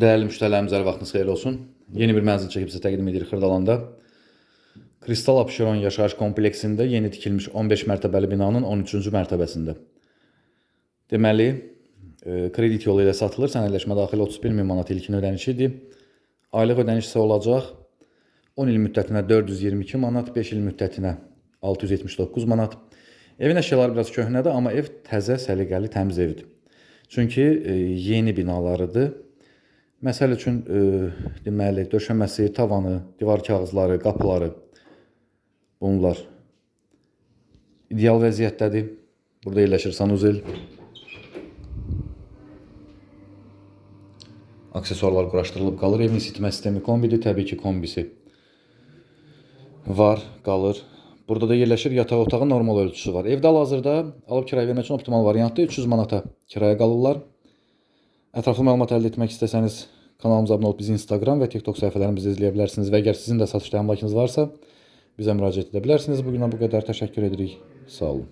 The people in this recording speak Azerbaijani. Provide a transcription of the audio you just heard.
Değerli müşterilerimiz hər vaxtınız xeyir olsun. Yeni bir mənzil çəkib sizə təqdim edirik Xırdalanda. Kristal Abşeron yaşayış kompleksində yeni tikilmiş 15 mərtəbəli binanın 13-cü mərtəbəsində. Deməli, e, kredit yolu ilə satılır. Sənədləşmə daxil 31 min manat ilkin ödənişidir. Aylıq ödəniş isə olacaq 10 il müddətinə 422 manat, 5 il müddətinə 679 manat. Evin əşyaları biraz köhnədir, amma ev təzə, səliqəli, təmiz evdir. Çünki e, yeni binalarıdır. Məsəl üçün e, deməli döşəməsi, tavanı, divar kağızları, qapıları bunlar ideal vəziyyətdədir. Burada yerləşir sanuzel. Aksesuarlar quraşdırılıb qalır. Evin isitmə sistemi kombidir. Təbii ki, kombisi var, qalır. Burada da yerləşir yataq otağı normal ölçüsü var. Evdə hal-hazırda alıb kirayə vermək üçün optimal variantdır. 300 manata kirayə qalırlar. Ətraflı məlumat əldə etmək istəsəniz kanalımıza abunə olub bizi Instagram və TikTok səhifələrimizdə izləyə bilərsiniz və əgər sizin də satışda əmlakınız varsa bizə müraciət edə bilərsiniz. Bu günə bu qədər təşəkkür edirik. Sağ olun.